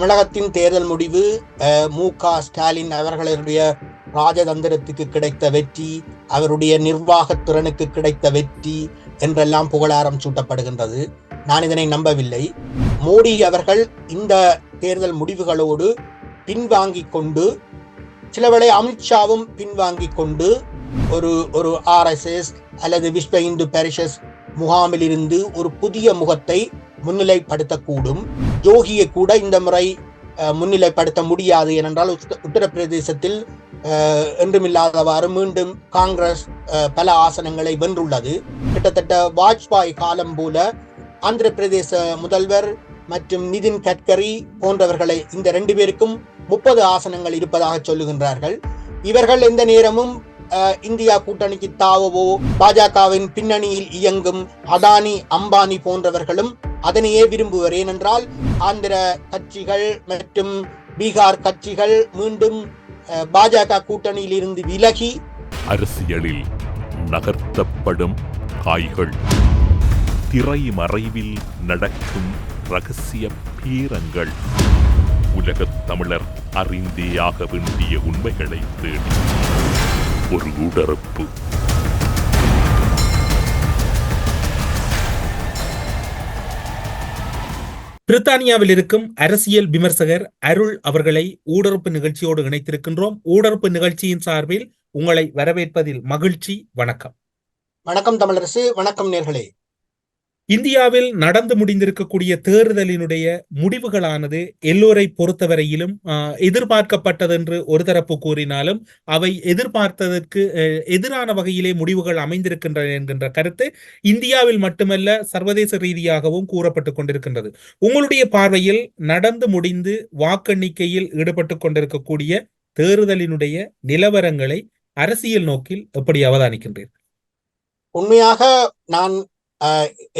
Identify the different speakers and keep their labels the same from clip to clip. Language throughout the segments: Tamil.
Speaker 1: தமிழகத்தின் தேர்தல் முடிவு மு க ஸ்டாலின் அவர்களுடைய ராஜதந்திரத்துக்கு கிடைத்த வெற்றி அவருடைய நிர்வாகத் திறனுக்கு கிடைத்த வெற்றி என்றெல்லாம் புகழாரம் சூட்டப்படுகின்றது. நான் இதனை நம்பவில்லை. மோடி அவர்கள் இந்த தேர்தல் முடிவுகளோடு பின்வாங்கி கொண்டு சிலவேளை அமித்ஷாவும் பின்வாங்கி கொண்டு ஒரு ஒரு ஆர்எஸ்எஸ் அல்லது விஸ்வ இந்து பரிஷஸ் முகாமில் இருந்து ஒரு புதிய முகத்தை முன்னிலைப்படுத்தக்கூடும். ஜோகியை கூட இந்த முறை முன்னிலைப்படுத்த முடியாது. ஏனென்றால் உத்தரப்பிரதேசத்தில் என்றுமில்லாதவாறு மீண்டும் காங்கிரஸ் பல ஆசனங்களை வென்றுள்ளது. கிட்டத்தட்ட வாஜ்பாய் காலம் போல ஆந்திர பிரதேச முதல்வர் மற்றும் நிதின் கட்கரி போன்றவர்களை இந்த ரெண்டு பேருக்கும் முப்பது ஆசனங்கள் இருப்பதாக சொல்லுகின்றார்கள். இவர்கள் எந்த நேரமும் இந்தியா கூட்டணிக்கு தாவவோ பாஜகவின் பின்னணியில் இயங்கும் அதானி அம்பானி போன்றவர்களும் அதனையே விரும்புவர் ஏனென்றால் ஆந்திர கட்சிகள் மற்றும் பீகார் கட்சிகள் மீண்டும் பாஜக கூட்டணியில் இருந்து விலகி
Speaker 2: அரசியலில் நகர்த்தப்படும் காய்கள். திரைமறைவில் நடக்கும் ரகசிய பீரங்கள். உலகத் தமிழர் அறிந்தேயாக வேண்டிய உண்மைகளை தேடி. ஒரு உடறுப்பு
Speaker 3: பிரித்தானியாவில் இருக்கும் அரசியல் விமர்சகர் அருள் அவர்களை ஊடறுப்பு நிகழ்ச்சியோடு இணைத்திருக்கின்றோம். ஊடறுப்பு நிகழ்ச்சியின் சார்பில் உங்களை வரவேற்பதில் மகிழ்ச்சி. வணக்கம்.
Speaker 1: வணக்கம் தமிழரசு. வணக்கம் நேர்களே.
Speaker 3: இந்தியாவில் நடந்து முடிந்திருக்கக்கூடிய தேர்தலினுடைய முடிவுகளானது எல்லோரை பொறுத்தவரையிலும் ஆஹ், எதிர்பார்க்கப்பட்டதென்று ஒரு தரப்பு கூறினாலும் அவை எதிர்பார்த்ததற்கு எதிரான வகையிலே முடிவுகள் அமைந்திருக்கின்றன என்கின்ற கருத்து இந்தியாவில் மட்டுமல்ல சர்வதேச ரீதியாகவும் கூறப்பட்டு கொண்டிருக்கின்றது. உங்களுடைய பார்வையில் நடந்து முடிந்து வாக்கெண்ணிக்கையில் ஈடுபட்டு கொண்டிருக்கக்கூடிய தேர்தலினுடைய நிலவரங்களை அரசியல் நோக்கில் எப்படி அவதானிக்கின்றீர்கள்?
Speaker 1: உண்மையாக நான்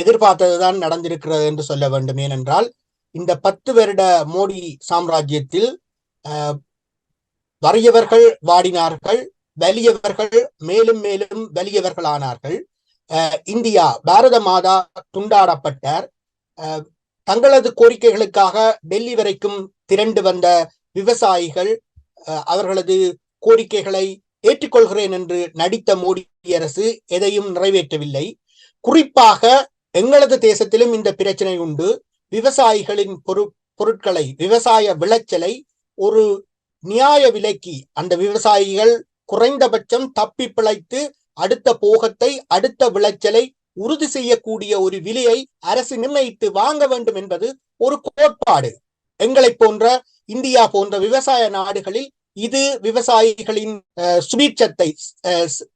Speaker 1: எதிர்பார்த்ததுதான் நடந்திருக்கிறது என்று சொல்ல வேண்டும். ஏனென்றால் இந்த பத்து வருட மோடி சாம்ராஜ்யத்தில் வறியவர்கள் வாடினார்கள் வலியவர்கள் மேலும் மேலும் வலியவர்களானார்கள். இந்தியா பாரத மாதா துண்டாடப்பட்டார். தங்களது கோரிக்கைகளுக்காக டெல்லி வரைக்கும் திரண்டு வந்த விவசாயிகள் அவர்களது கோரிக்கைகளை ஏற்றுக்கொள்கிறேன் என்று நடித்த மோடி அரசு எதையும் நிறைவேற்றவில்லை. குறிப்பாக எங்களது தேசத்திலும் இந்த பிரச்சனை உண்டு. விவசாயிகளின் பொரு பொருட்களை விவசாய விளைச்சலை ஒரு நியாய விலைக்கு அந்த விவசாயிகள் குறைந்தபட்சம் தப்பி பிழைத்து அடுத்த போகத்தை அடுத்த விளைச்சலை உறுதி செய்யக்கூடிய ஒரு விலையை அரசு நிர்ணயித்து வாங்க வேண்டும் என்பது ஒரு கோட்பாடு. எங்களை போன்ற இந்தியா போன்ற விவசாய நாடுகளில் இது விவசாயிகளின் சுபீட்சத்தை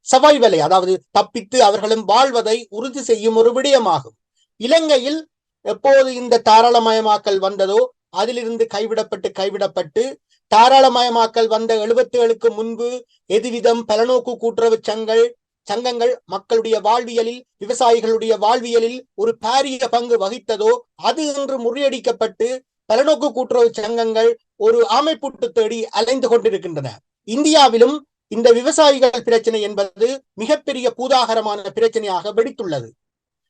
Speaker 1: சவைவலை அதாவது தப்பித்து அவர்களும் வாழ்வதை உறுதி செய்யும் ஒரு விடயமாகும். இலங்கையில் எப்போது இந்த தாராளமயமாக்கல் வந்ததோ அதிலிருந்து கைவிடப்பட்டு கைவிடப்பட்டு தாராளமயமாக்கல் வந்த எழுபத்தி ஏழுக்கு முன்பு எதுவிதம் பலநோக்கு கூட்டுறவு சங்கள் சங்கங்கள் மக்களுடைய வாழ்வியலில் விவசாயிகளுடைய வாழ்வியலில் ஒரு பாரிய பங்கு வகித்ததோ அது இன்று முறியடிக்கப்பட்டு பலநோக்கு கூட்டுறவு சங்கங்கள் ஒரு ஆமைப்புட்டு தேடி அலைந்து கொண்டிருக்கின்றன. இந்தியாவிலும் இந்த விவசாயிகள் பிரச்சனை என்பது மிகப்பெரிய பூதாகரமான பிரச்சனையாக வெடித்துள்ளது.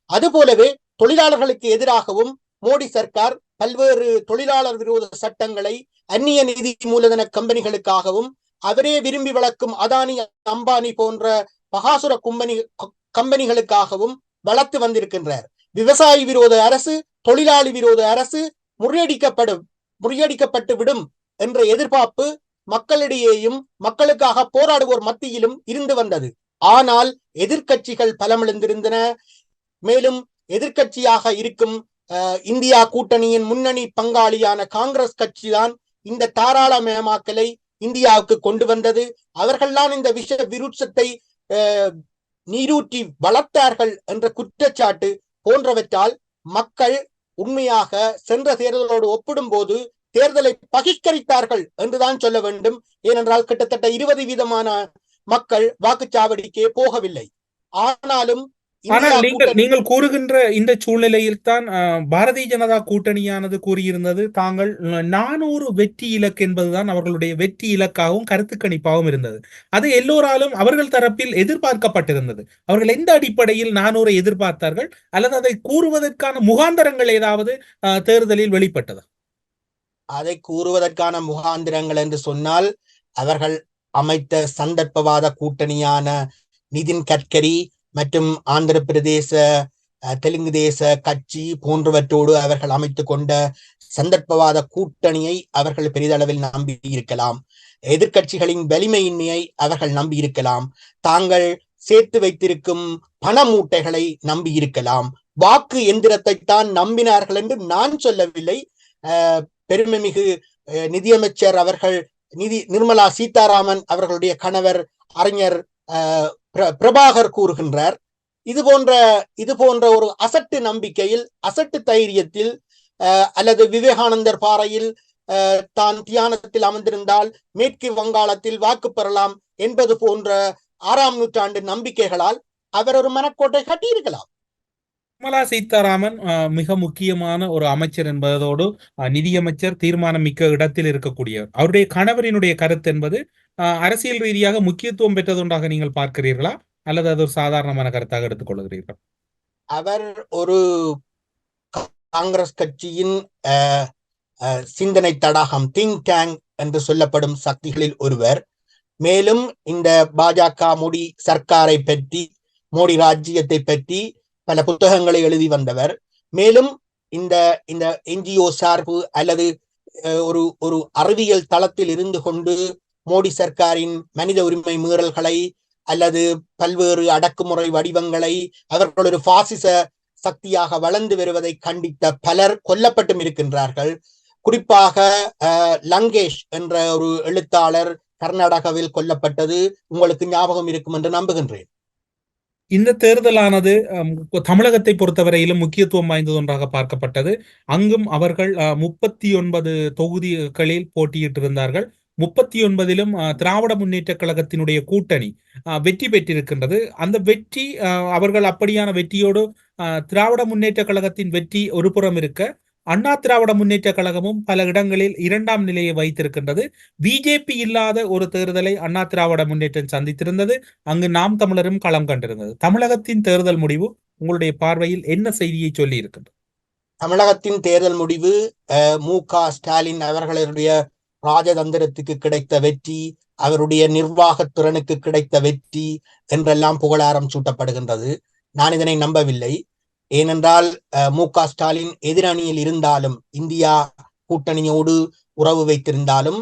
Speaker 1: அதுபோலவே தொழிலாளர்களுக்கு எதிராகவும் மோடி சர்க்கார் பல்வேறு தொழிலாளர் விரோத சட்டங்களை அந்நிய நிதி மூலதன கம்பெனிகளுக்காகவும் அவரே விரும்பி வளர்க்கும் அதானி அம்பானி போன்ற பகாசுர கும்பனி கம்பெனிகளுக்காகவும் வளர்த்து வந்திருக்கின்றார். விவசாயி விரோத அரசு தொழிலாளி விரோத அரசு முறியடிக்கப்படும். முறியடிக்கப்பட்டு விடும் என்ற எதிர்பார்ப்பு மக்களிடையேயும் மக்களுக்காக போராடுவோர் மத்தியிலும் இருந்து வந்தது. ஆனால் எதிர்கட்சிகள் பலமிழந்திருந்தன மேலும் எதிர்கட்சியாக இருக்கும் இந்தியா கூட்டணியின் முன்னணி பங்காளியான காங்கிரஸ் கட்சிதான் இந்த தாராளமயமாக்கலை இந்தியாவுக்கு கொண்டு வந்தது. அவர்கள்தான் இந்த விஷ விருட்சத்தை அஹ், நீரூற்றி வளர்த்தார்கள் என்ற குற்றச்சாட்டு போன்றவற்றால் மக்கள் உண்மையாக சென்ற தேர்தலோடு ஒப்பிடும்போது தேர்தலை பகிஷ்கரித்தார்கள் என்றுதான் சொல்ல வேண்டும். ஏனென்றால் கிட்டத்தட்ட இருபது வீதமான மக்கள் வாக்குச்சாவடிக்கே போகவில்லை. ஆனாலும்
Speaker 3: ஆனால் நீங்கள் நீங்கள் கூறுகின்ற இந்த சூழ்நிலையில் தான் பாரதிய ஜனதா கூட்டணியானது கூறியிருந்தது. தாங்கள் நானூறு வெற்றி இலக்கு என்பதுதான் அவர்களுடைய வெற்றி இலக்காகவும் கருத்து கணிப்பாகவும் இருந்தது. அது எல்லோராலும் அவர்கள் தரப்பில் எதிர்பார்க்கப்பட்டிருந்தது. அவர்கள் எந்த அடிப்படையில் நானூரை எதிர்பார்த்தார்கள்? அல்லது அதை கூறுவதற்கான முகாந்தரங்கள் ஏதாவது தேர்தலில் வெளிப்பட்டதா?
Speaker 1: அதை கூறுவதற்கான முகாந்திரங்கள் என்று சொன்னால் அவர்கள் அமைத்த சந்தர்ப்பவாத கூட்டணியான நிதின் கட்கரி மற்றும் ஆந்திர பிரதேச தெலுங்கு தேச கட்சி போன்றவற்றோடு அவர்கள் அமைத்துக் கொண்ட சந்தர்ப்பவாத கூட்டணியை அவர்கள் பெரிதளவில் நம்பி இருக்கலாம் எதிர்க்கட்சிகளின் வலிமையின்மையை அவர்கள் நம்பி இருக்கலாம் தாங்கள் சேர்த்து வைத்திருக்கும் பண மூட்டைகளை நம்பி இருக்கலாம் வாக்கு எந்திரத்தை தான் நம்பினார்கள் என்று நான் சொல்லவில்லை. பெருமைமிகு அஹ், நிதியமைச்சர் அவர்கள் நிதி நிர்மலா சீதாராமன் அவர்களுடைய கணவர் அறிஞர் பிர- பிரபாகர் கூறுகின்றார். இது போன்ற இது போன்ற ஒரு அசட்டு நம்பிக்கையில் அசட்டு தைரியத்தில் அஹ், அல்லது விவேகானந்தர் பாறையில் அஹ், தான் தியானத்தில் அமர்ந்திருந்தால் மேற்கு வங்காளத்தில் வாக்கு பெறலாம் என்பது போன்ற ஆறாம் நூற்றாண்டு நம்பிக்கைகளால் அவர் ஒரு மனக்கோட்டை கட்டியிருக்கலாம்.
Speaker 3: நிர்மலா சீதாராமன் மிக முக்கியமான ஒரு அமைச்சர் என்பதோடு நிதியமைச்சர் தீர்மானம் மிக்க இடத்தில் இருக்கக்கூடியவர். அவருடைய கணவரினுடைய கருத்து என்பது அரசியல் ரீதியாக முக்கியத்துவம் பெற்றதொன்றாக நீங்கள் பார்க்கிறீர்களா? அல்லது அது ஒரு சாதாரணமான கருத்தாக எடுத்துக்கொள்கிறீர்கள்?
Speaker 1: அவர் ஒரு காங்கிரஸ் கட்சியின் அஹ், சிந்தனை தடாகம் திங்க் டேங் என்று சொல்லப்படும் சக்திகளில் ஒருவர். மேலும் இந்த பாஜக மோடி சர்க்காரை பற்றி மோடி ராஜ்ஜியத்தை பற்றி பல புத்தகங்களை எழுதி வந்தவர். மேலும் இந்த இந்த என்ஜிஓ சார்பு அல்லது ஒரு ஒரு அறிவியல் தளத்தில் இருந்து கொண்டு மோடி சர்க்காரின் மனித உரிமை மீறல்களை அல்லது பல்வேறு அடக்குமுறை வடிவங்களை அவர்கள் ஒரு பாசிச சக்தியாக வளர்ந்து வருவதை கண்டித்த பலர் கொல்லப்பட்டும் இருக்கின்றார்கள். குறிப்பாக அஹ், லங்கேஷ் என்ற ஒரு எழுத்தாளர் கர்நாடகாவில் கொல்லப்பட்டது. உங்களுக்கு ஞாபகம் இருக்கும் என்று நம்புகின்றேன்.
Speaker 3: இந்த தேர்தலானது தமிழகத்தை பொறுத்தவரையிலும் முக்கியத்துவம் வாய்ந்தது ஒன்றாக பார்க்கப்பட்டது. அங்கும் அவர்கள் முப்பத்தி ஒன்பது தொகுதிகளில் போட்டியிட்டிருந்தார்கள். முப்பத்தி ஒன்பதிலும் திராவிட முன்னேற்ற கழகத்தினுடைய கூட்டணி அஹ், வெற்றி பெற்றிருக்கின்றது. அந்த வெற்றி அஹ், அவர்கள் அப்படியான வெற்றியோடு திராவிட முன்னேற்ற கழகத்தின் வெற்றி ஒரு புறம் இருக்க அண்ணா திராவிட முன்னேற்ற கழகமும் பல இடங்களில் இரண்டாம் நிலையை வைத்திருக்கின்றது. பிஜேபி இல்லாத ஒரு தேர்தலை அண்ணா திராவிட முன்னேற்றம் சந்தித்திருந்தது. அங்கு நாம் தமிழரும் களம் கண்டிருந்தது. தமிழகத்தின் தேர்தல் முடிவு உங்களுடைய பார்வையில் என்ன செய்தியை சொல்லி இருக்கின்றது?
Speaker 1: தமிழகத்தின் தேர்தல் முடிவு அஹ், மு க ஸ்டாலின் அவர்களுடைய ராஜதந்திரத்துக்கு கிடைத்த வெற்றி அவருடைய நிர்வாகத் திறனுக்கு கிடைத்த வெற்றி என்றெல்லாம் புகழாரம் சூட்டப்படுகின்றது. நான் இதனை நம்பவில்லை. ஏனென்றால் மு க ஸ்டாலின் எதிரணியில் இருந்தாலும் இந்தியா கூட்டணியோடு உறவு வைத்திருந்தாலும்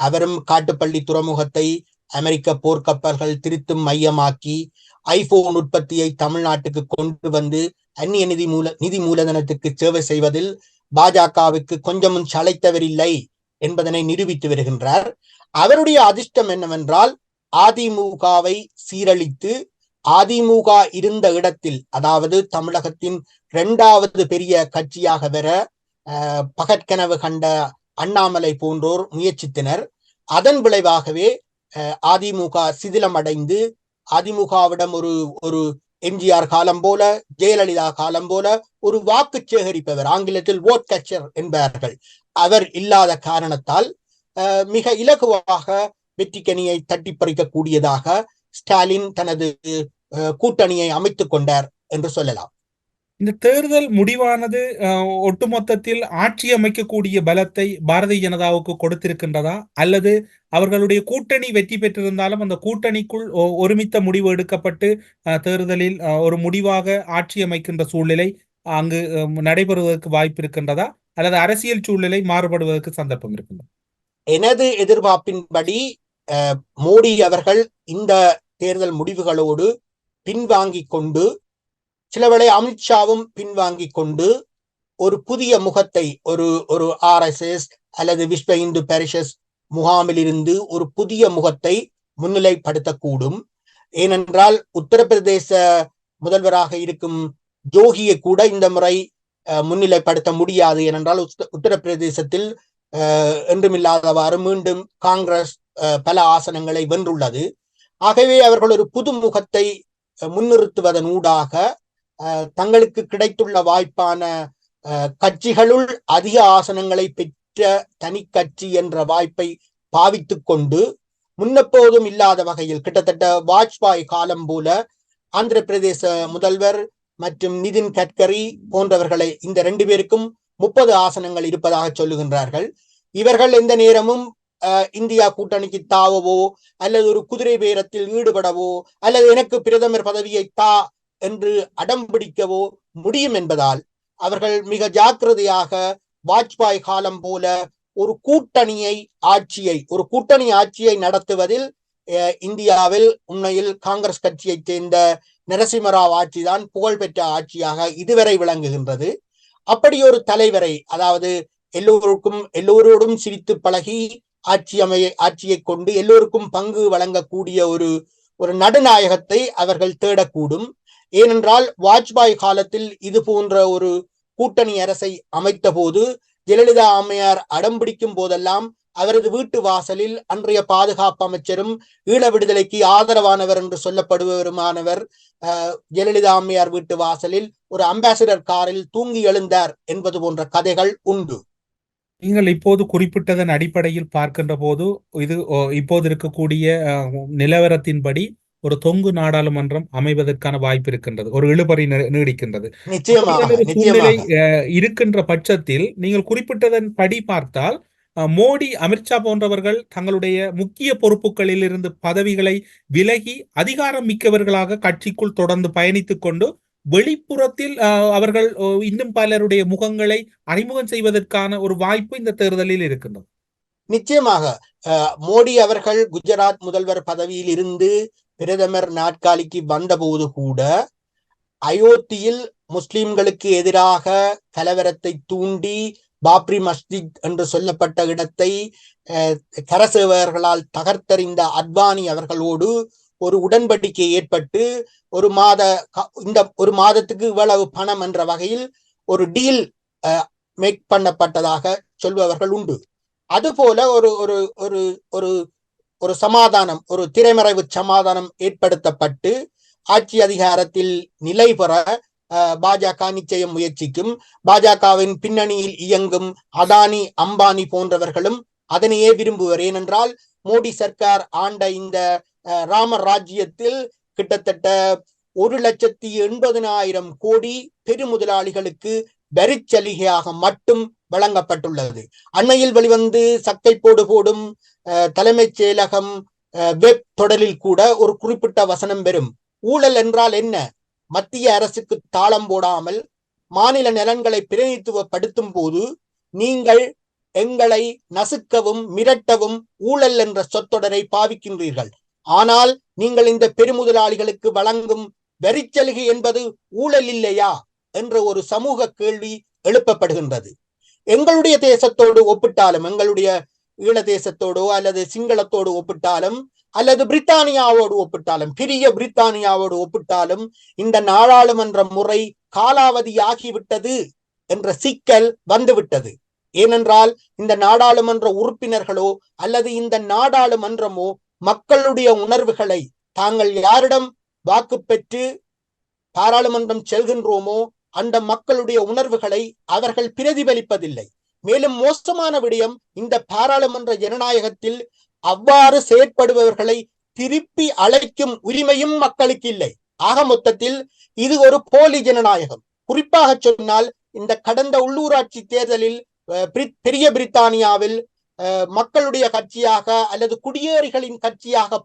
Speaker 1: அவரும் காட்டுப்பள்ளி துறைமுகத்தை அமெரிக்க போர்க்கப்பல்கள் திருத்தும் மையமாக்கி ஐபோன் உற்பத்தியை தமிழ்நாட்டுக்கு கொண்டு வந்து அந்நிய நிதி மூல நிதி மூலதனத்துக்கு சேவை செய்வதில் பாஜகவுக்கு கொஞ்சமும் சளைத்தவரில்லை என்பதனை நிரூபித்து வருகின்றார். அவருடைய அதிர்ஷ்டம் என்னவென்றால் அதிமுகவை சீரழித்து அதிமுக இருந்த இடத்தில் அதாவது தமிழகத்தின் இரண்டாவது பெரிய கட்சியாக வர பகற்கனவு கண்ட அண்ணாமலை போன்றோர் முயற்சித்தனர். அதன் விளைவாகவே அஹ், அதிமுக சிதிலமடைந்து அதிமுகவிடம் ஒரு ஒரு எம்ஜிஆர் காலம் போல ஜெயலலிதா காலம் போல ஒரு வாக்கு சேகரிப்பவர் ஆங்கிலத்தில் ஓட் கச்சர் என்பார்கள். அவர் இல்லாத காரணத்தால் மிக இலகுவாக வெற்றிக்கனியை தட்டி பறிக்கக்கூடியதாக ஸ்டாலின் தனது கூட்டணியை அமைத்துக் கொண்டார் என்று சொல்லலாம்.
Speaker 3: இந்த தேர்தல் முடிவானது ஒட்டுமொத்தத்தில் ஆட்சி அமைக்கக்கூடிய பலத்தை பாரதிய ஜனதாவுக்கு கொடுத்திருக்கின்றதா? அல்லது அவர்களுடைய கூட்டணி வெற்றி பெற்றிருந்தாலும் அந்த கூட்டணிக்குள் ஒருமித்த முடிவு எடுக்கப்பட்டு தேர்தலில் ஒரு முடிவாக ஆட்சி அமைக்கின்ற சூழ்நிலை அங்கு நடைபெறுவதற்கு வாய்ப்பு இருக்கின்றதா அல்லது அரசியல் சூழ்நிலை மாறுபடுவதற்கு சந்தர்ப்பம் இருக்கின்றதா?
Speaker 1: எனது எதிர்பார்ப்பின்படி மோடி அவர்கள் இந்த தேர்தல் முடிவுகளோடு பின்வாங்கிக் கொண்டு சிலவேளை அமித்ஷாவும் பின்வாங்கிக் கொண்டு ஒரு புதிய முகத்தை ஒரு ஒரு ஆர்எஸ்எஸ் அல்லது விஸ்வ இந்து பாரிஷஸ் முகாமிலிருந்து ஒரு புதிய முகத்தை முன்னிலைப்படுத்தக்கூடும். ஏனென்றால் உத்தரப்பிரதேச முதல்வராக இருக்கும் ஜோகியை கூட இந்த முறை அஹ், முன்னிலைப்படுத்த முடியாது. ஏனென்றால் உத்தரப்பிரதேசத்தில் அஹ், என்றுமில்லாதவாறு மீண்டும் காங்கிரஸ் அஹ், பல ஆசனங்களை வென்றுள்ளது. ஆகவே அவர்கள் ஒரு புது முகத்தை முன்னிறுத்துவதன் ஊடாக தங்களுக்கு கிடைத்துள்ள வாய்ப்பான கட்சிகளுள் அதிக ஆசனங்களை பெற்ற தனி கட்சி என்ற வாய்ப்பை பாவித்துக் கொண்டு முன்னெப்போதும் இல்லாத வகையில் கிட்டத்தட்ட வாஜ்பாய் காலம் போல ஆந்திர பிரதேச முதல்வர் மற்றும் நிதின் கட்கரி போன்றவர்களை இந்த ரெண்டு பேருக்கும் முப்பது ஆசனங்கள் இருப்பதாக சொல்லுகின்றார்கள். இவர்கள் எந்த நேரமும் இந்தியா கூட்டணிக்கு தாவவோ அல்லது ஒரு குதிரை பேரத்தில் ஈடுபடவோ அல்லது எனக்கு பிரதமர் பதவியை தா என்று அடம் பிடிக்கவோ முடியும் என்பதால் அவர்கள் மிக ஜாக்கிரதையாக வாஜ்பாய் காலம் போல ஒரு கூட்டணியை ஆட்சியை ஒரு கூட்டணி ஆட்சியை நடத்துவதில் அஹ், இந்தியாவில் உண்மையில் காங்கிரஸ் கட்சியைச் சேர்ந்த நரசிம்மராவ் ஆட்சிதான் புகழ்பெற்ற ஆட்சியாக இதுவரை விளங்குகின்றது. அப்படி ஒரு தலைவரை அதாவது எல்லோருக்கும் எல்லோரோடும் சிரித்து பழகி ஆட்சி அமைய ஆட்சியை கொண்டு எல்லோருக்கும் பங்கு வழங்கக்கூடிய ஒரு ஒரு நடுநாயகத்தை அவர்கள் தேடக்கூடும். ஏனென்றால் வாஜ்பாய் காலத்தில் இது போன்ற ஒரு கூட்டணி அரசை அமைத்த போது ஜெயலலிதா அம்மையார் அடம் பிடிக்கும் போதெல்லாம் அவரது வீட்டு வாசலில் அன்றைய பாதுகாப்பு அமைச்சரும் ஈழ விடுதலைக்கு ஆதரவானவர் என்று சொல்லப்படுபவருமானவர் ஜெயலலிதா அம்மையார் வீட்டு வாசலில் ஒரு அம்பாசிடர் காரில் தூங்கி எழுந்தார் என்பது போன்ற கதைகள் உண்டு.
Speaker 3: நீங்கள் இப்போது குறிப்பிட்டதன் அடிப்படையில் பார்க்கின்ற போது இது இப்போது இருக்கக்கூடிய நிலவரத்தின்படி ஒரு தொங்கு நாடாளுமன்றம் அமைவதற்கான வாய்ப்பு இருக்கின்றது ஒரு இழுபறி நீடிக்கின்றது. சூழ்நிலை இருக்கின்ற பட்சத்தில் நீங்கள் குறிப்பிட்டதன் படி பார்த்தால் மோடி அமித்ஷா போன்றவர்கள் தங்களுடைய முக்கிய பொறுப்புகளில் இருந்து பதவிகளை விலகி அதிகாரம் மிக்கவர்களாக கட்சிக்குள் தொடர்ந்து பயணித்துக் கொண்டு வெளிப்புறத்தில் அஹ், அவர்கள் இன்னும் பலருடைய முகங்களை அறிமுகம் செய்வதற்கான ஒரு வாய்ப்பு இந்த தேர்தலில் இருக்கின்றது.
Speaker 1: நிச்சயமாக அஹ், மோடி அவர்கள் குஜராத் முதல்வர் பதவியில் இருந்து பிரதமர் நாற்காலிக்கு வந்தபோது கூட அயோத்தியில் முஸ்லிம்களுக்கு எதிராக கலவரத்தை தூண்டி பாப்ரி மஸ்ஜித் என்று சொல்லப்பட்ட இடத்தை அஹ், தகர்த்தறிந்த அத்வானி அவர்களோடு ஒரு உடன்படிக்கை ஏற்பட்டு ஒரு மாத இந்த ஒரு மாதத்துக்கு இவ்வளவு பணம் என்ற வகையில் ஒரு டீல் மேக் பண்ணப்பட்டதாக சொல்பவர்கள் உண்டு. அதுபோல ஒரு ஒரு ஒரு ஒரு ஒரு சமாதானம் ஒரு திரைமறைவு சமாதானம் ஏற்படுத்தப்பட்டு ஆட்சி அதிகாரத்தில் நிலை பெற அஹ், பாஜக நிச்சயம் முயற்சிக்கும். பாஜகவின் பின்னணியில் இயங்கும் அதானி அம்பானி போன்றவர்களும் அதனையே விரும்புவர். ஏனென்றால் மோடி சர்க்கார் ஆண்ட இந்த ராம ராஜ்யத்தில் கிட்டத்தட்ட ஒரு லட்சத்தி எண்பதினாயிரம் கோடி பெருமுதலாளிகளுக்கு வரிச்சலுகையாக மட்டும் வழங்கப்பட்டுள்ளது. அண்மையில் வெளிவந்து சக்கை போடு போடும் அஹ், தலைமைச் செயலகம் அஹ், வெப் தொடரில் கூட ஒரு குறிப்பிட்ட வசனம் பெறும். ஊழல் என்றால் என்ன? மத்திய அரசுக்கு தாளம் போடாமல் மாநில நலன்களை பிரதிநிதித்துவப்படுத்தும் போது நீங்கள் எங்களை நசுக்கவும் மிரட்டவும் ஊழல் என்ற சொற்றொடரை பாவிக்கின்றீர்கள். ஆனால் நீங்கள் இந்த பெருமுதலாளிகளுக்கு வழங்கும் வரிச்சலுகை என்பது ஊழல் இல்லையா என்ற ஒரு சமூக கேள்வி எழுப்பப்படுகின்றது. எங்களுடைய தேசத்தோடு ஒப்பிட்டாலும் எங்களுடைய ஈழ தேசத்தோடோ அல்லது சிங்களத்தோடு ஒப்பிட்டாலும் அல்லது பிரித்தானியாவோடு ஒப்பிட்டாலும் பெரிய பிரித்தானியாவோடு ஒப்பிட்டாலும் இந்த நாடாளுமன்ற முறை காலாவதியாகிவிட்டது என்ற சிக்கல் வந்துவிட்டது. ஏனென்றால் இந்த நாடாளுமன்ற உறுப்பினர்களோ அல்லது இந்த நாடாளுமன்றமோ மக்களுடைய உணர்வுகளை தாங்கள் யாரிடம் வாக்கு பெற்று பாராளுமன்றம் செல்கின்றோமோ அந்த மக்களுடைய உணர்வுகளை அவர்கள் பிரதிபலிப்பதில்லை. மேலும் மோசமான விடயம் இந்த பாராளுமன்ற ஜனநாயகத்தில் அவ்வாறு செயற்படுபவர்களை திருப்பி அழைக்கும் உரிமையும் மக்களுக்கு இல்லை. ஆக மொத்தத்தில் இது ஒரு போலி ஜனநாயகம். குறிப்பாக சொன்னால் இந்த கடந்த உள்ளூராட்சி தேர்தலில் பெரிய பிரித்தானியாவில் மக்களுடைய கட்சியாக அல்லது குடியேறிகளின் கட்சியாக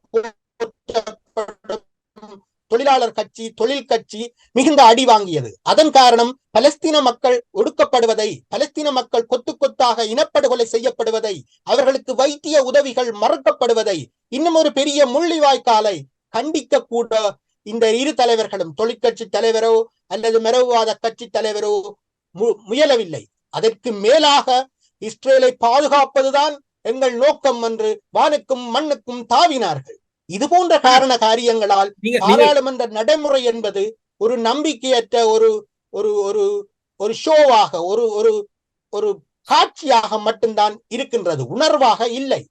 Speaker 1: தொழிலாளர் கட்சி தொழில் கட்சி மிகுந்த அடி வாங்கியது. அதன் காரணம் பலஸ்தீன மக்கள் ஒடுக்கப்படுவதை பலஸ்தீன மக்கள் கொத்து கொத்தாக இனப்படுகொலை செய்யப்படுவதை அவர்களுக்கு வைத்திய உதவிகள் மறுக்கப்படுவதை இன்னும் ஒரு பெரிய முள்ளிவாய்க்காலை கண்டிக்க கூட இந்த இரு தலைவர்களும் தொழிற்கட்சி தலைவரோ அல்லது மரபுவாத கட்சி தலைவரோ மு- முயலவில்லை. அதற்கு மேலாக இஸ்ரேலை பாதுகாப்பதுதான் எங்கள் நோக்கம் என்று வானுக்கும் மண்ணுக்கும் தாவினார்கள். இது போன்ற காரண காரியங்களால் பாராளுமன்ற நடைமுறை என்பது ஒரு நம்பிக்கையற்ற ஒரு ஒரு ஒரு ஒரு ஷோவாக ஒரு ஒரு ஒரு காட்சியாக மட்டும்தான் இருக்கின்றது. உணர்வாக இல்லை.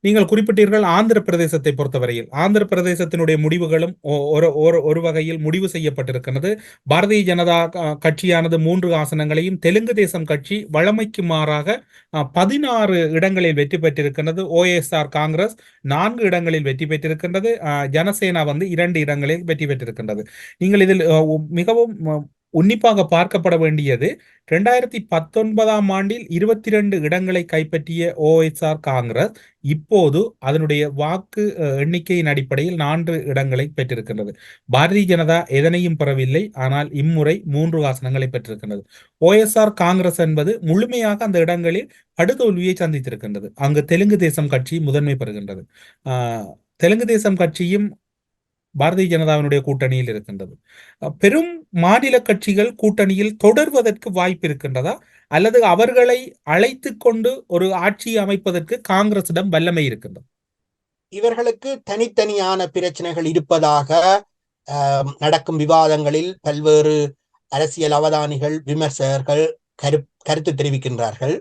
Speaker 3: நீங்கள் குறிப்பிட்டீர்கள் ஆந்திர பிரதேசத்தை பொறுத்தவரையில். ஆந்திர பிரதேசத்தினுடைய முடிவுகளும் ஒரு ஒரு ஒரு வகையில் முடிவு செய்யப்பட்டிருக்கிறது. பாரதிய ஜனதா க- கட்சியானது மூன்று ஆசனங்களையும் தெலுங்கு தேசம் கட்சி வழமைக்கு மாறாக பதினாறு இடங்களில் வெற்றி பெற்றிருக்கின்றது ஓஎஸ்ஆர் காங்கிரஸ் நான்கு இடங்களில் வெற்றி பெற்றிருக்கின்றது. ஜனசேனா வந்து இரண்டு இடங்களில் வெற்றி பெற்றிருக்கின்றது. நீங்கள் இதில் மிகவும் உன்னிப்பாக பார்க்கப்பட வேண்டியது ரெண்டாயிரத்தி பத்தொன்பதாம் ஆண்டில் இருபத்தி ரெண்டு இடங்களை கைப்பற்றிய ஓஎஸ்ஆர் காங்கிரஸ் இப்போது அதனுடைய வாக்கு எண்ணிக்கையின் அடிப்படையில் நான்கு இடங்களை பெற்றிருக்கின்றது. பாரதிய ஜனதா எதனையும் பெறவில்லை ஆனால் இம்முறை மூன்று ஆசனங்களை பெற்றிருக்கின்றது. ஓஎஸ்ஆர் காங்கிரஸ் என்பது முழுமையாக அந்த இடங்களில் படுதோல்வியை சந்தித்திருக்கின்றது. அங்கு தெலுங்கு தேசம் கட்சி முதன்மை பெறுகின்றது. தெலுங்கு தேசம் கட்சியும் பாரதிய ஜனதாவினுடைய கூட்டணியில் இருக்கின்றது. பெரும் மாநில கட்சிகள் கூட்டணியில் தொடர்வதற்கு வாய்ப்பு இருக்கின்றதா? அல்லது அவர்களை அழைத்து கொண்டு ஒரு ஆட்சியை அமைப்பதற்கு காங்கிரசிடம் வல்லமை இருக்கின்றது?
Speaker 1: இவர்களுக்கு தனித்தனியான பிரச்சனைகள் இருப்பதாக நடக்கும் விவாதங்களில் பல்வேறு அரசியல் அவதானிகள் விமர்சகர்கள் கரு கருத்து தெரிவிக்கின்றார்கள்.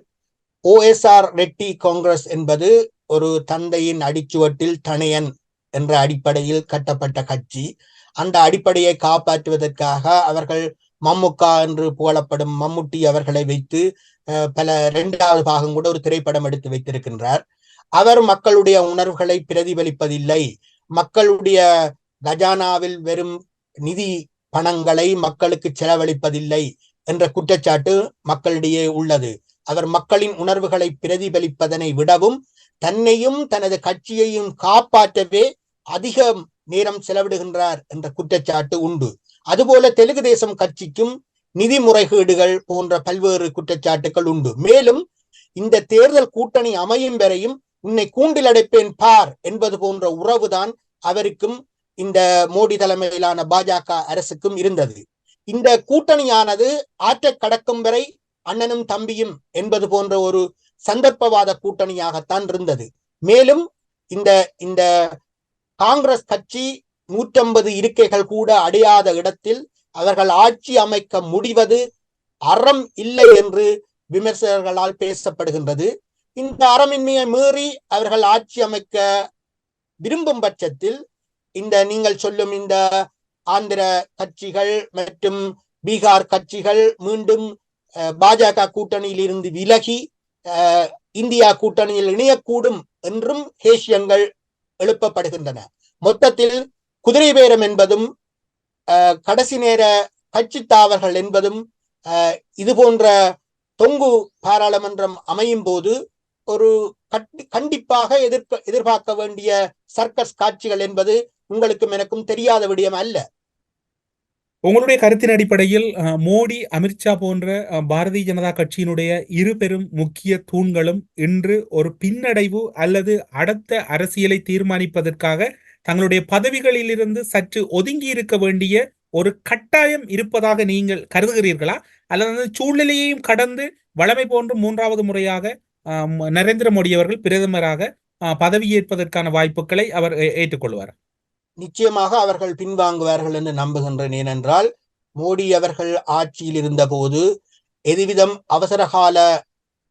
Speaker 1: ஓஎஸ்ஆர் ரெட்டி காங்கிரஸ் என்பது ஒரு தந்தையின் அடிச்சுவட்டில் தனையன் என்ற அடிப்படையில் கட்டப்பட்ட கட்சி. அந்த அடிப்படையை காப்பாற்றுவதற்காக அவர்கள் மம்முக்கா என்று புகழப்படும் மம்முட்டி அவர்களை வைத்து பல இரண்டாவது பாகம் கூட ஒரு திரைப்படம் எடுத்து வைத்திருக்கின்றார். அவர் மக்களுடைய உணர்வுகளை பிரதிபலிப்பதில்லை. மக்களுடைய கஜானாவில் வெறும் நிதி பணங்களை மக்களுக்கு செலவழிப்பதில்லை என்ற குற்றச்சாட்டு மக்களிடையே உள்ளது. அவர் மக்களின் உணர்வுகளை பிரதிபலிப்பதனை விடவும் தன்னையும் தனது கட்சியையும் காப்பாற்றவே அதிக நேரம் செலவிடுகின்றார் என்ற குற்றச்சாட்டு உண்டு. அதுபோல தெலுங்கு தேசம் கட்சிக்கும் நிதி முறைகேடுகள் போன்ற பல்வேறு குற்றச்சாட்டுகள் உண்டு. மேலும் இந்த தேர்தல் கூட்டணி அமையும் வரையும் உன்னை கூண்டில் அடைப்பேன் பார் என்பது போன்ற உறவுதான் அவருக்கும் இந்த மோடி தலைமையிலான பாஜக அரசுக்கும் இருந்தது. இந்த கூட்டணியானது ஆற்ற கடக்கும் வரை அண்ணனும் தம்பியும் என்பது போன்ற ஒரு சந்தர்ப்பவாத கூட்டணியாகத்தான் இருந்தது. மேலும் இந்த இந்த காங்கிரஸ் கட்சி நூற்றம்பது இருக்கைகள் கூட அடையாத இடத்தில் அவர்கள் ஆட்சி அமைக்க முடிவது அறம் இல்லை என்று விமர்சகர்களால் பேசப்படுகின்றது. இந்த அறமின்மையை மீறி அவர்கள் ஆட்சி அமைக்க விரும்பும் பட்சத்தில் இந்த நீங்கள் சொல்லும் இந்த ஆந்திர கட்சிகள் மற்றும் பீகார் கட்சிகள் மீண்டும் அஹ், பாஜக கூட்டணியில் இருந்து விலகி இந்தியா கூட்டணியில் இணையக்கூடும் என்றும் ஹேஷியங்கள் எழுப்பப்படுகின்றன. மொத்தத்தில் குதிரை பேரம் என்பதும் கடைசி நேர கட்சி தாவல்கள் என்பதும் இது போன்ற தொங்கு பாராளுமன்றம் அமையும் போது ஒரு கட்டி- கண்டிப்பாக எதிர்க்க எதிர்பார்க்க வேண்டிய சர்க்கஸ் காட்சிகள் என்பது உங்களுக்கும் எனக்கும் தெரியாத விடயம் அல்ல.
Speaker 3: உங்களுடைய கருத்தின் அடிப்படையில் மோடி அமித்ஷா போன்ற பாரதிய ஜனதா கட்சியினுடைய இரு பெரும் முக்கிய தூண்களும் இன்று ஒரு பின்னடைவு அல்லது அடுத்த அரசியலை தீர்மானிப்பதற்காக தங்களுடைய பதவிகளிலிருந்து சற்று ஒதுங்கி இருக்க வேண்டிய ஒரு கட்டாயம் இருப்பதாக நீங்கள் கருதுகிறீர்களா? அல்லது அந்த சூழ்நிலையையும் கடந்து வழமை போன்று மூன்றாவது முறையாக நரேந்திர மோடி அவர்கள் பிரதமராக பதவியேற்பதற்கான வாய்ப்புகளை அவர் ஏ- ஏற்றுக்கொள்வார்.
Speaker 1: நிச்சயமாக அவர்கள் பின்வாங்குவார்கள் என்று நம்புகின்றேன். ஏனென்றால் மோடி அவர்கள் ஆட்சியில் இருந்தபோது எதுவிதம் அவசரகால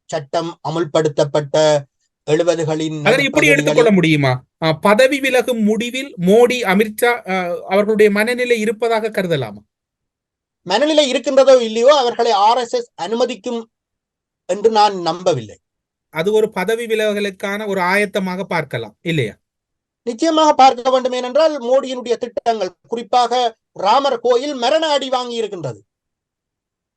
Speaker 1: சட்டம் அமுல்படுத்தப்பட்ட எழுபதுகளின்
Speaker 3: இப்படி எடுத்துக்கொள்ள முடியுமா? பதவி விலகும் முடிவில் மோடி அமித்ஷா அவர்களுடைய மனநிலை இருப்பதாக கருதலாமா?
Speaker 1: மனநிலை இருக்கின்றதோ இல்லையோ அவர்களை ஆர்எஸ்எஸ் அனுமதிக்கும் என்று நான் நம்பவில்லை.
Speaker 3: அது ஒரு பதவி விலகலுக்கான ஒரு ஆயத்தமாக பார்க்கலாம் இல்லையா?
Speaker 1: நிச்சயமாக பார்க்க வேண்டும் ஏனென்றால் மோடியினுடைய திட்டங்கள் குறிப்பாக ராமர் கோயில் மரண அடி வாங்கி இருக்கின்றது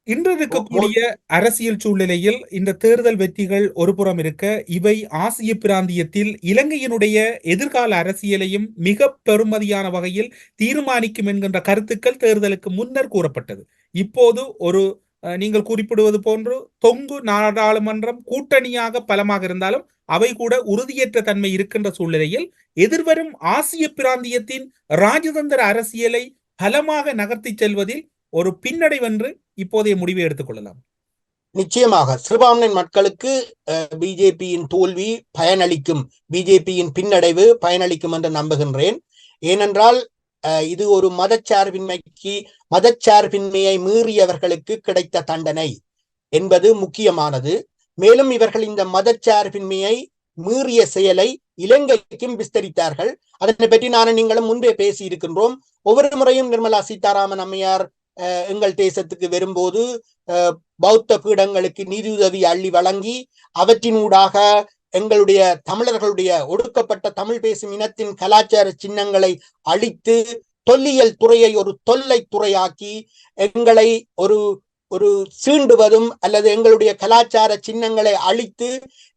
Speaker 3: இன்று இருக்கக்கூடிய அரசியல் சூழ்நிலையில் இந்த தேர்தல் வெற்றிகள் ஒரு புறம் இருக்க இவை ஆசிய பிராந்தியத்தில் இலங்கையினுடைய எதிர்கால அரசியலையும் மிக பெருமதியான வகையில் தீர்மானிக்கும் என்கின்ற கருத்துக்கள் தேர்தலுக்கு முன்னர் கூறப்பட்டது. இப்போது ஒரு நீங்கள் குறிப்பிடுவது போன்று தொங்கு நாடாளுமன்றம் கூட்டணியாக பலமாக இருந்தாலும் அவை கூட உறுதியற்ற தன்மை இருக்கின்ற சூழ்நிலையில் எதிர்வரும் ஆசிய பிராந்தியத்தின் ராஜதந்திர அரசியலை பலமாக நகர்த்திச் செல்வதில் ஒரு பின்னடைவென்று இப்போதைய முடிவை எடுத்துக்கொள்ளலாம்
Speaker 1: நிச்சயமாக சிறுபான்மை மக்களுக்கு பிஜேபியின் தோல்வி பயனளிக்கும் பிஜேபியின் பின்னடைவு பயனளிக்கும் என்று நம்புகின்றேன். ஏனென்றால் அஹ், இது ஒரு மதச்சார்பின்மைக்கு மதச்சார்பின்மையை மீறியவர்களுக்கு கிடைத்த தண்டனை என்பது முக்கியமானது. மேலும் இவர்கள் இந்த மதச்சார்பின்மையை மீறிய செயலை இலங்கைக்கும் விஸ்தரித்தார்கள். அதனை பற்றி நான் நீங்களும் முன்பே பேசி இருக்கின்றோம். ஒவ்வொரு முறையும் நிர்மலா சீதாராமன் அம்மையார் அஹ், எங்கள் தேசத்துக்கு வரும்போது அஹ், பௌத்த பீடங்களுக்கு நிதியுதவி அள்ளி வழங்கி அவற்றினூடாக எங்களுடைய தமிழர்களுடைய ஒடுக்கப்பட்ட தமிழ் பேசும் இனத்தின் கலாச்சார சின்னங்களை அழித்து தொல்லியல் துறையை ஒரு தொல்லை துறையாக்கி எங்களை ஒரு ஒரு சீண்டுவதும் அல்லது எங்களுடைய கலாச்சார சின்னங்களை அழித்து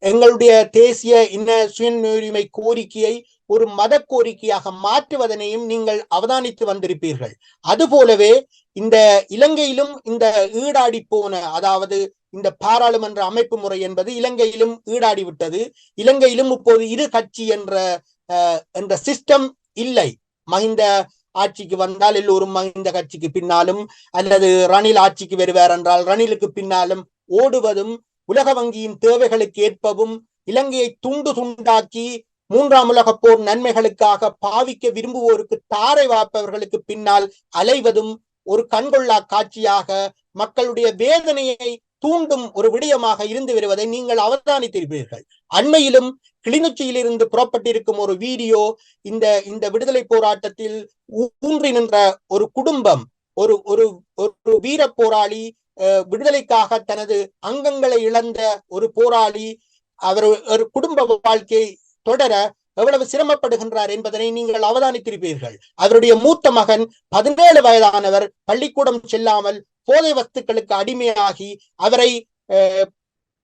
Speaker 1: எங்களுடைய தேசிய இன்ன சுயனுரிமை கோரிக்கையை ஒரு மத கோரிக்கையாக மாற்றுவதனையும் நீங்கள் அவதானித்து வந்திருப்பீர்கள். அதுபோலவே இந்த இலங்கையிலும் இந்த ஈடாடி போன அதாவது இந்த பாராளுமன்ற அமைப்பு முறை என்பது இலங்கையிலும் ஈடாடி விட்டது. இலங்கையிலும் இப்போது இரு கட்சி என்ற என்ற சிஸ்டம் இல்லை. மஹிந்த ஆட்சிக்கு வந்தால் எல்லோரும் மஹிந்த கட்சிக்கு பின்னாலும் அல்லது ரணில் ஆட்சிக்கு வருவார் என்றால் ரணிலுக்கு பின்னாலும் ஓடுவதும் உலக வங்கியின் தேவைகளுக்கு ஏற்பவும் இலங்கையை துண்டு துண்டாக்கி மூன்றாம் உலக போர் நன்மைகளுக்காக பாவிக்க விரும்புவோருக்கு தாரை வாப்பவர்களுக்கு பின்னால் அலைவதும் ஒரு கண்கொள்ளா காட்சியாக மக்களுடைய வேதனையை தூண்டும் ஒரு விடயமாக இருந்து வருவதை நீங்கள் அவதானித்திருப்பீர்கள். அண்மையிலும் கிளிநொச்சியிலிருந்து புறப்பட்டிருக்கும் ஒரு வீடியோ இந்த இந்த விடுதலை போராட்டத்தில் ஊன்றி நின்ற ஒரு குடும்பம் ஒரு ஒரு ஒரு வீர போராளி விடுதலைக்காக தனது அங்கங்களை இழந்த ஒரு போராளி அவர் ஒரு குடும்ப வாழ்க்கையை தொடர எவ்வளவு சிரமப்படுகின்றார் என்பதனை நீங்கள் அவதானித்திருப்பீர்கள். அவருடைய மூத்த மகன் பதினேழு வயதானவர் பள்ளிக்கூடம் செல்லாமல் போதை வஸ்துக்களுக்கு அடிமையாகி அவரை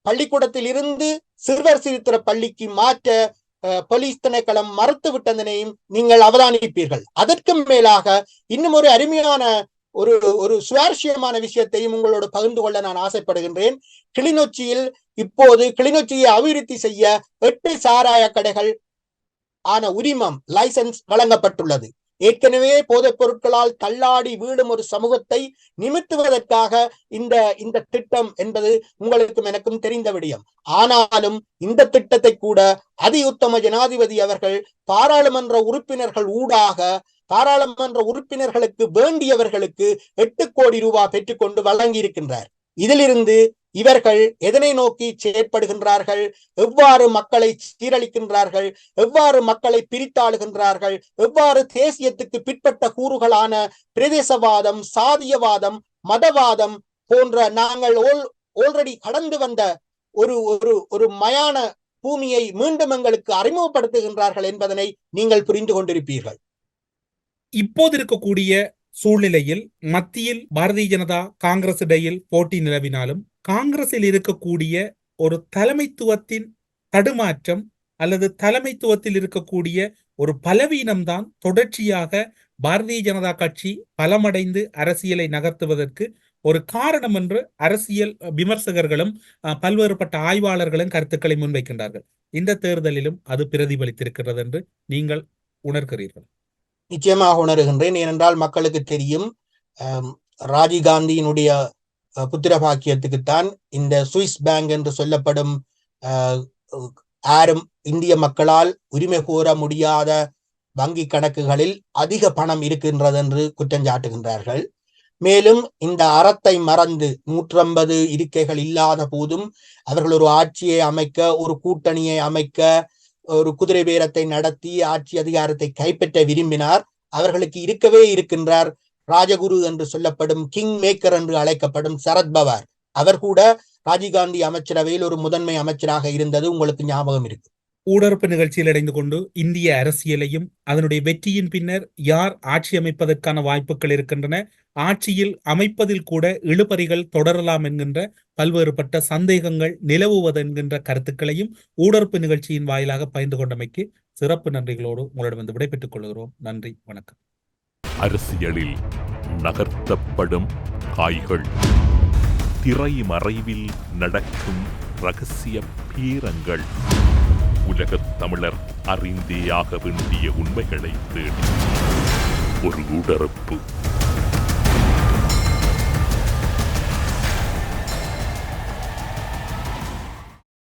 Speaker 1: பள்ளிக்கூடத்தில் இருந்து சிறுவர் சிறுத்திர பள்ளிக்கு மாற்ற போலீஸ் திணைக்களம் மறுத்து விட்டதனையும் நீங்கள் அவதானிப்பீர்கள். அதற்கும் மேலாக இன்னும் ஒரு அருமையான ஒரு ஒரு சுவாரஸ்யமான விஷயத்தையும் உங்களோடு பகிர்ந்து கொள்ள நான் ஆசைப்படுகின்றேன். கிளிநொச்சியில் இப்போது கிளிநொச்சியை அபிவிருத்தி செய்ய எட்டு சாராய கடைகள் ஆன உரிமம் லைசன்ஸ் வழங்கப்பட்டுள்ளது. ஏற்கனவே போதைப் பொருட்களால் தள்ளாடி வீடும் ஒரு சமூகத்தை நிமித்துவதற்காக இந்த இந்த திட்டம் என்பது உங்களுக்கும் எனக்கும் தெரிந்த விடயம். ஆனாலும் இந்த திட்டத்தை கூட அதி உத்தம ஜனாதிபதி அவர்கள் பாராளுமன்ற உறுப்பினர்கள் ஊடாக பாராளுமன்ற உறுப்பினர்களுக்கு வேண்டியவர்களுக்கு எட்டு கோடி ரூபாய் பெற்றுக்கொண்டு வழங்கி இருக்கின்றார் இதிலிருந்து இவர்கள் எதனை நோக்கி செயற்படுகின்றார்கள்? எவ்வாறு மக்களை சீரழிக்கின்றார்கள்? எவ்வாறு மக்களை பிரித்தாளுகின்றார்கள்? எவ்வாறு தேசியத்துக்கு பிற்பட்ட கூறுகளான பிரதேசவாதம் சாதியவாதம் மதவாதம் போன்ற நாங்கள் ஓல் ஆல்ரெடி கடந்து வந்த ஒரு ஒரு ஒரு மயான பூமியை மீண்டும் எங்களுக்கு அறிமுகப்படுத்துகின்றார்கள் என்பதனை நீங்கள் புரிந்து கொண்டிருப்பீர்கள்.
Speaker 3: இப்போது இருக்கக்கூடிய சூழ்நிலையில் மத்தியில் பாரதிய ஜனதா காங்கிரஸ் இடையில் போட்டி நிலவினாலும் காங்கிரஸில் இருக்கக்கூடிய ஒரு தலைமைத்துவத்தின் தடுமாற்றம் அல்லது தலைமைத்துவத்தில் இருக்கக்கூடிய ஒரு பலவீனம்தான் தொடர்ச்சியாக பாரதிய ஜனதா கட்சி பலமடைந்து அரசியலை நகர்த்துவதற்கு ஒரு காரணம் என்று அரசியல் விமர்சகர்களும் பல்வேறுபட்ட ஆய்வாளர்களும் கருத்துக்களை முன்வைக்கின்றார்கள். இந்த தேர்தலிலும் அது பிரதிபலித்திருக்கிறது என்று நீங்கள் உணர்கிறீர்கள்.
Speaker 1: நிச்சயமாக உணர்கின்றேன். ஏனென்றால் மக்களுக்கு தெரியும் ராஜீவ்காந்தியினுடைய புத்திர பாக்கியத்துக்குத்தான் இந்த சுவிஸ் பேங்க் என்று சொல்லப்படும் ஆரும் இந்திய மக்களால் உரிமை கூற முடியாத வங்கி கணக்குகளில் அதிக பணம் இருக்கின்றது என்று குற்றம் சாட்டுகின்றார்கள். மேலும் இந்த அறத்தை மறந்து நூற்றம்பது இருக்கைகள் இல்லாத போதும் அவர்கள் ஒரு ஆட்சியை அமைக்க ஒரு கூட்டணியை அமைக்க ஒரு குதிரை பேரத்தை நடத்தி ஆட்சி அதிகாரத்தை கைப்பற்ற விரும்பினார். அவர்களுக்கு இருக்கவே இருக்கின்றார். ராஜகுரு என்று சொல்லப்படும் கிங் மேக்கர் என்று அழைக்கப்படும் சரத்பவார் அவர் கூட ராஜீவ்காந்தி அமைச்சரவையில் ஒரு முதன்மை அமைச்சராக இருந்தது. உங்களுக்கு ஞாபகம் இருக்கு.
Speaker 3: ஊடறுப்பு நிகழ்ச்சியில் அடைந்து கொண்டு இந்திய அரசியலையும் அதனுடைய வெற்றியின் பின்னர் யார் ஆட்சி அமைப்பதற்கான வாய்ப்புகள் இருக்கின்றன ஆட்சியில் அமைப்பதில் கூட இழுபறிகள் தொடரலாம் என்கின்ற பல்வேறுபட்ட சந்தேகங்கள் நிலவுவது என்கின்ற கருத்துக்களையும் ஊடறுப்பு நிகழ்ச்சியின் வாயிலாக பகிர்ந்து கொண்டமைக்கு சிறப்பு நன்றிகளோடு உங்களிடம் வந்து விடைபெற்றுக் கொள்கிறோம். நன்றி வணக்கம்.
Speaker 2: அரசியலில் நகர்த்தப்படும் காய்கள் திரை மறைவில் நடக்கும் ரகசிய பீரங்கள். உலகத் தமிழர் அறிந்தேயாக வேண்டிய உண்மைகளை தேடி. ஒரு உடறுப்பு